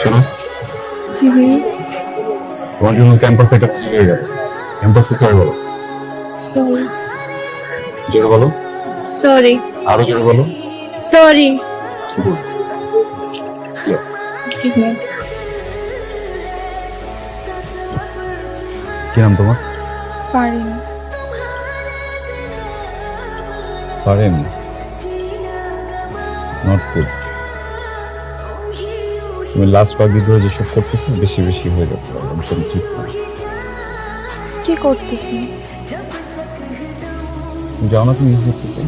শোনো জি ভাইয়া। তোমার জন্য ক্যাম্পাসে একটা প্রজেক্ট হয়ে যাবে। ক্যাম্পাসে সরি বলো সরি জোরে বলো। সরি আরও জোরে বলো। সরি কি নাম তোমার? পারি না পারেন নট গুড তুমি লাস্ট কয়েকদিন ধরে যেসব করতেছো বেশি বেশি হয়ে যাচ্ছে একদম ঠিক না। কি করতেছি? যাও না তুমি করতেছো?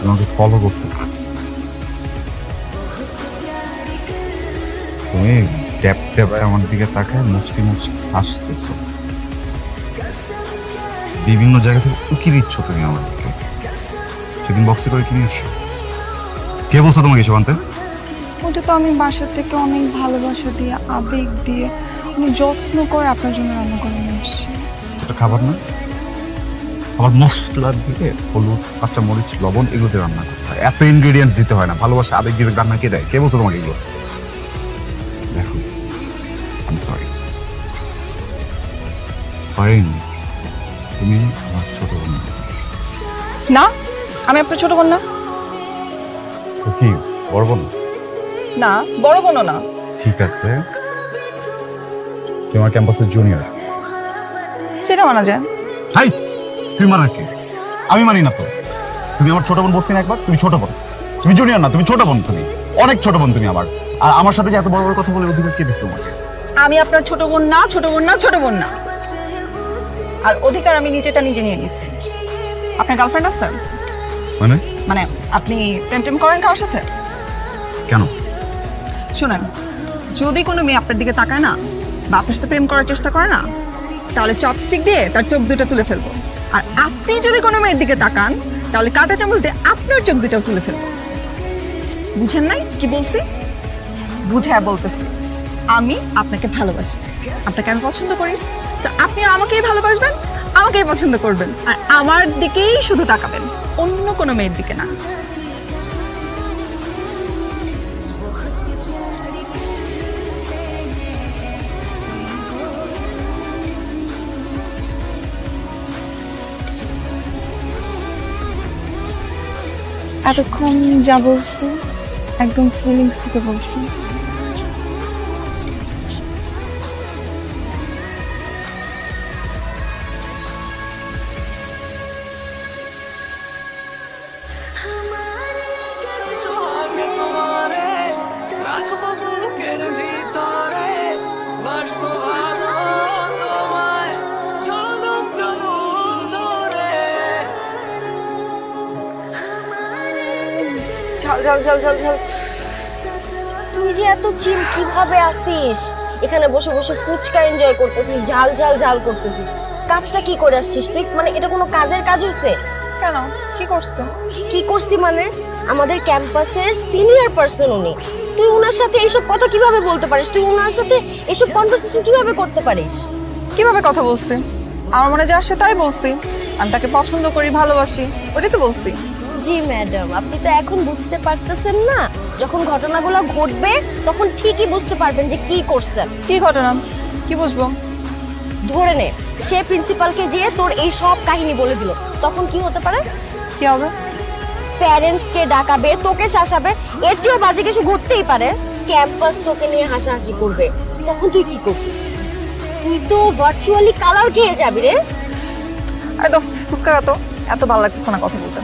তোমাকে ফলো করতেছে। তুমি ট্যাপ ট্যাপায় আমার দিকে তাকায় মুচকি মুচকি হাসতেছো। বিভিন্ন জায়গা থেকে উকি দিচ্ছ তুমি আমার দিকে। সেদিন বক্সে করে কিনে এসছো? কে বলছো তোমাকে এসব আনতে? ওটা তো আমি বাসা থেকে অনেক ভালোবাসা দিয়ে আবেগ দিয়ে অনেক যত্ন করে আপনার জন্য রান্না করে নিয়ে এসেছি এটা খাবার না? আবার মশলা দিয়ে হলুদ কাঁচা মরিচ লবণ এগুলো দিয়ে রান্না করতে হয়। এত ইনগ্রেডিয়েন্টস দিতে হয় না ভালোবাসা আবেগ দিয়ে রান্না কে দেয়? কে বলছো তোমাকে এগুলো? দেখো আমি সরি পারিন তুমি আমার ছোট বোন না? আমি আপনার ছোট বোন না? তো কি বড় বোন? না বড় বোনও না। ঠিক আছে। তুমি আমার ক্যাম্পাসের জুনিয়র। সেটা মানা যায়। হাই তুই মানার কে? আমি মানি না তো। তুমি আমার ছোট বোন বলছি না একবার তুমি ছোট বোন। তুমি জুনিয়র না তুমি ছোট বোন তুমি। অনেক ছোট বোন তুমি আমার। আর আমার সাথে যে এত বড় বড় কথা বলে অধিকার কে দিচ্ছে তোমাকে? আমি আপনার ছোট বোন না ছোট বোন না ছোট বোন না। আর অধিকার আমি নিজেটা নিজে নিয়ে নিচ্ছি আপনার গার্লফ্রেন্ড আছে? মানে? মানে আপনি প্রেম টেম করেন কারোর সাথে? কেন? শুনেন যদি কোনো মেয়ে আপনার দিকে তাকায় না বা আপনার সাথে প্রেম করার চেষ্টা করে না তাহলে চপস্টিক দিয়ে তার চোখ দুটো তুলে ফেলব। আর আপনি যদি কোনো মেয়ের দিকে তাকান তাহলে কাঁটা চামচ দিয়ে আপনার চোখ দুটো তুলে ফেলব। বুঝেন নাই কি বলছি? বুঝে বলতেছি আমি আপনাকে ভালোবাসি। আপনাকে আমি পছন্দ করি। আপনি আমাকেই ভালোবাসবেন আমাকেই পছন্দ করবেন। আর আমার দিকেই শুধু তাকাবেন। অন্য কোনো মেয়ের দিকে না। এতক্ষণ যা বলছি, একদম ফিলিংস থেকে বলছি। ঝাল ঝাল ঝাল ঝাল ঝাল তুই যে এত চিল কীভাবে আসিস? এখানে বসে বসে ফুচকা এনজয় করতেছিস ঝাল ঝাল ঝাল করতেছিস। কাজটা কি করে আসছিস তুই? মানে এটা কোনো কাজের কাজ হইছে? কেন? কি করছ? কি করছি মানে? আমাদের ক্যাম্পাসের সিনিয়র পার্সন উনি। তুই ওনার সাথে এইসব কথা কীভাবে বলতে পারিস? তুই ওনার সাথে এইসব কনভারসেশন কীভাবে করতে পারিস? কীভাবে কথা বলছি? আমার মনে যা আসে তাই বলছি। আমি তাকে পছন্দ করি ভালোবাসি ওটাই তো বলছি। জি ম্যাডাম আপনি তো এখন বুঝতে পারতেছেন না। যখন ঘটনাগুলো ঘটবে তখন ঠিকই বুঝতে পারবেন যে কি করছেন। কি ঘটনা? কি বুঝব? ধরে নে সে প্রিন্সিপালকে যেয়ে তোর এই সব কাহিনী বলে দিল। তখন কি হতে পারে? কি হবে? প্যারেন্টসকে ডাকাবে তোকে শাসাবে এর চেয়েও বাজে কিছু ঘটতেই পারে। ক্যাম্পাস তোকে নিয়ে হাসাহাসি করবে। তখন তুই কি করবি? তুই তো ভার্চুয়ালি কালার খেয়ে যাবি রে। আরে দোস্ত ফুচকা তো এত ভালো লাগতেছে না কথা বলতে।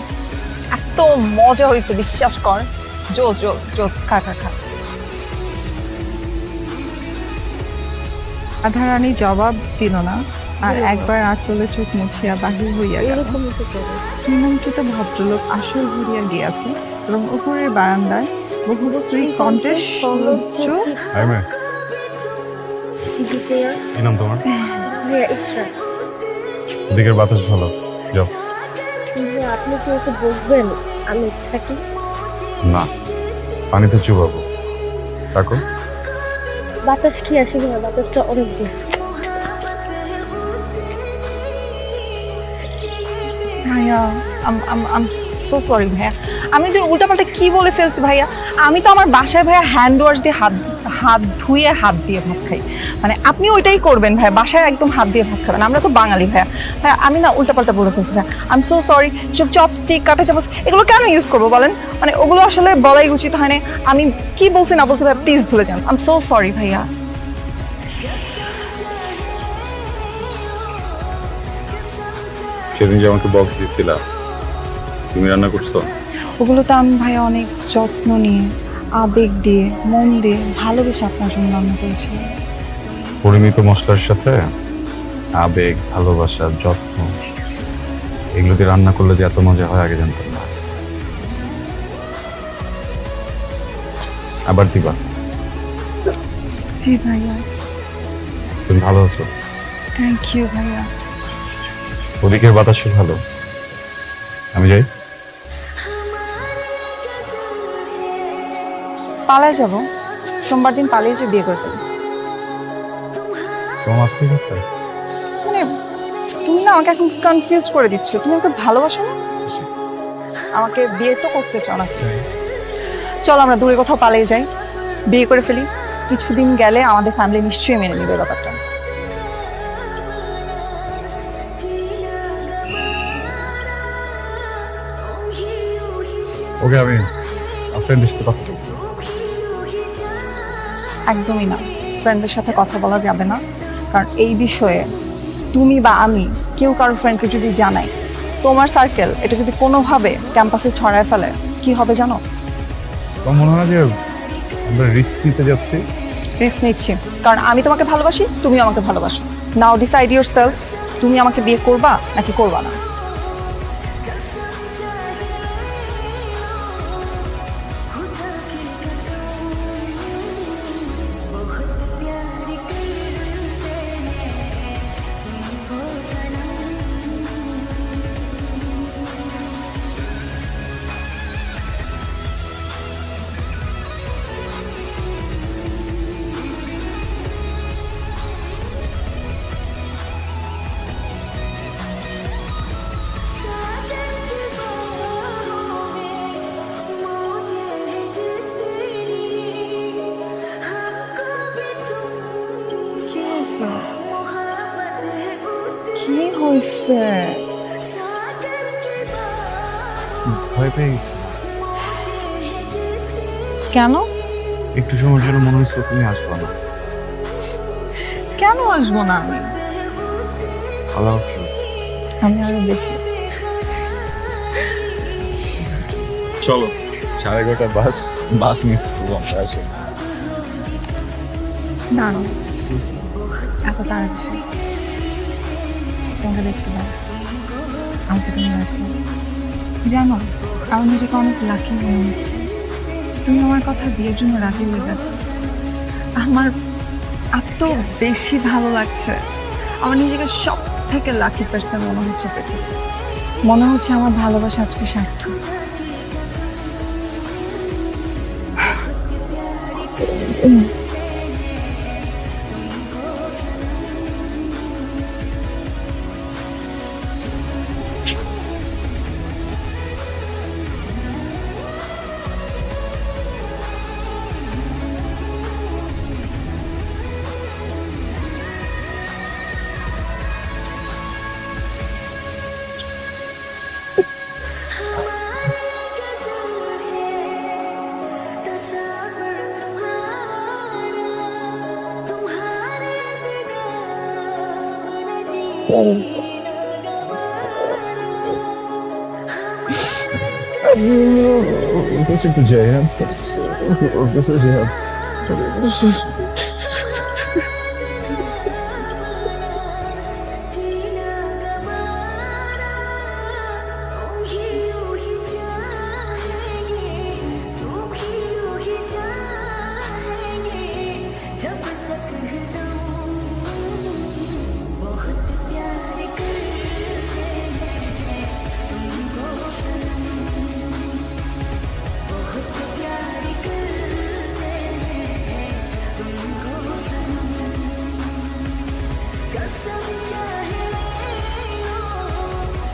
মজা হয়েছে বিশ্বাস কর। জোস জোস জোস খা খা খা। রাধারানী জবাব দিল না আর একবার আঁচলে চোখ মুছিয়া বাহির হইয়া গেল। নিমন্ত্রিত ভদ্রলোক আসর ঘুরিয়া গিয়াছে এবং উপরের বারান্দায় বহুশ্রী কণ্ঠের সৌন্দর্য কি নাম তোমার? দিকের বাতাস ভালো। যাও। আপনি কি ওকে বলবেন? আমি থাকি। না পানিতে চুবাবো। থাকো বাতাস কি আসে না বাতাসটা অনেক দূর। ভাইয়া আম আম আম সো সরি ভাইয়া। আমি তো উল্টাপাল্টা কি বলে ফেলছি ভাইয়া আমি তো আমার বাসায় ভাইয়া হ্যান্ড ওয়াশ দিয়ে হাত হাত ধুয়ে হাত দিয়ে ভাত খাই। মানে আপনি ওইটাই করবেন ভাইয়া বাসায় একদম হাত দিয়ে ভাত খাবেন। আমরা তো বাঙালি ভাইয়া। হ্যাঁ আমি না উল্টাপাল্টা বলে ফেলছি ভাইয়া। আই এম সো সরি সব চপস্টিক কাটা চামচ এগুলো কেন ইউজ করব বলেন? মানে ওগুলো আসলে বলাই উচিত হয় না আমি কি বলছি না বলছি ভাইয়া প্লিজ ভুলে যান। আই এম সো সরি ভাইয়া। সেদিন যে আমাকে বক্স দিয়েছিলা তুমি রান্না করছ? ওগুলো তো আমি ভাইয়া অনেক যত্ন নিয়ে আবেগ দিয়ে মন দিয়ে ভালোবেসে আপনার জন্য রান্না করেছি। পরিমিত মশলার সাথে আবেগ ভালোবাসা যত্ন এগুলো দিয়ে রান্না করলে যে এত মজা হয় আগে জানতাম না। আবার দিবা? জি ভাইয়া। তুমি ভালো আছো? থ্যাংক ইউ ভাইয়া। ওদিকের বাতাসও ভালো। আমি যাই। পালায় যাব। সোমবার দিন পালিয়ে যে বিয়ে করে ফেলি তোমার ঠিক আছে? মানে তুমি না আমাকে এখন কনফিউজ করে দিচ্ছ। তুমি আমাকে ভালোবাসো না? আমাকে বিয়ে তো করতে চাও না। চলো আমরা দূরে কোথাও পালিয়ে যাই। বিয়ে করে ফেলি। কিছুদিন গেলে আমাদের ফ্যামিলি নিশ্চয়ই মেনে নেবে ব্যাপারটা। ওকে আমি ফ্রেন্ডের সাথে কথা বলব একদমই না। ফ্রেন্ডের সাথে কথা বলা যাবে না। কারণ এই বিষয়ে তুমি বা আমি কেউ কারও ফ্রেন্ডকে যদি জানাই তোমার সার্কেল এটা যদি কোনোভাবে ক্যাম্পাসে ছড়ায় ফেলে কি হবে জানো? মনে হয় যে আমরা রিস্ক নিতে যাচ্ছি। রিস্ক নিচ্ছি। কারণ আমি তোমাকে ভালোবাসি তুমি আমাকে ভালোবাসো। নাও ডিসাইড ইউর সেলফ তুমি আমাকে বিয়ে করবা নাকি করবা না? কি ভয় পেয়ে গেছি কেন? একটু সময়ের জন্য মনে হয়েছিল তুমি আসবে না। কেন আসব না? আমি আল্লাহ আমি আরও বেশি। চলো সাড়ে এগারোটা বাস বাস মিস করব আমরা না না এত বেশি তোমাকে দেখতে পাই। আমাকে তুমি দেখো জানো আমার নিজেকে অনেক লাকি মনে হচ্ছে। তুমি আমার কথা বিয়ের জন্য রাজি হয়ে গেছো। আমার এত বেশি ভালো লাগছে। আমার নিজেকে সব থেকে লাকি পার্সন মনে হচ্ছে পৃথিবী মনে হচ্ছে আমার ভালোবাসা আজকে সার্থক। Wyszyk tu dzieje. Wyszyk tu dzieje.